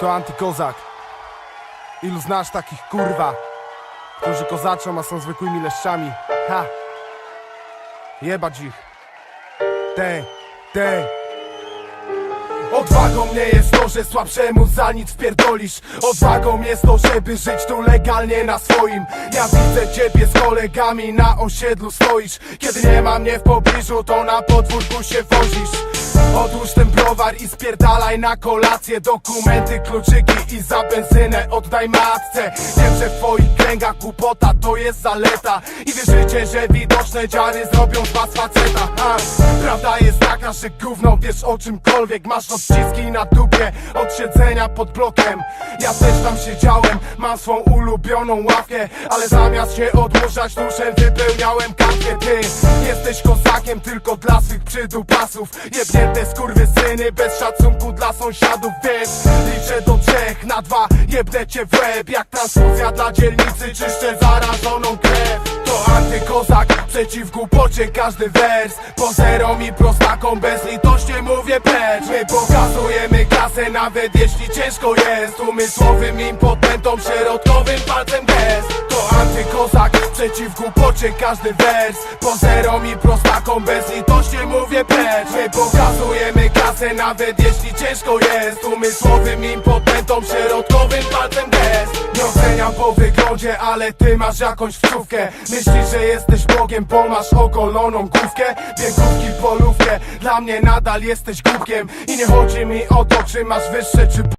to antykozak. Ilu znasz takich kurwa, którzy kozaczą, a są zwykłymi leszczami? Ha! Jebać ich. Te, te. Odwagą nie jest to, że słabszemu za nic wpierdolisz Odwagą jest to, żeby żyć tu legalnie na swoim Ja widzę ciebie z kolegami na osiedlu stoisz Kiedy nie ma mnie w pobliżu, to na podwórku się wozisz Odłóż ten browar i spierdalaj na kolację. Dokumenty, kluczyki i za benzynę oddaj matce. Wiem, że w twoich kręgach głupota to jest zaleta. I wierzycie, że widoczne dziary zrobią z was faceta. A, Prawda jest taka, że gówno wiesz o czymkolwiek. Masz odciski na dupie od siedzenia pod blokiem. Ja też tam siedziałem, mam swą ulubioną ławkę. Ale zamiast się odłużać duszem wypełniałem kartkę Ty jesteś kozakiem tylko dla swych przydupasów Jebnięte skurwysyny bez szacunku dla sąsiadów Wiesz, liczę do trzech na dwa Jebnę cię w łeb jak transfuzja dla dzielnicy Czyszczę zarażoną antykozak przeciw głupocie każdy wers. Pozerom i prostakom bezlitośnie mówię precz. My pokazujemy kasę nawet jeśli ciężko jest. Umysłowym impotentom środkowym palcem gest. To antykozak przeciw głupocie każdy wers. Pozerom i prostakom bezlitośnie mówię precz. My pokazujemy kasę nawet jeśli ciężko jest. Umysłowym impotentom środkowym palcem gest oceniam po wyglądzie, ale ty masz jakąś wczówkę. Myślisz, że jesteś Bogiem, bo masz ogoloną główkę. Biegówki, polówkę, dla mnie nadal jesteś głupkiem I nie chodzi mi o to, czy masz wyższe czy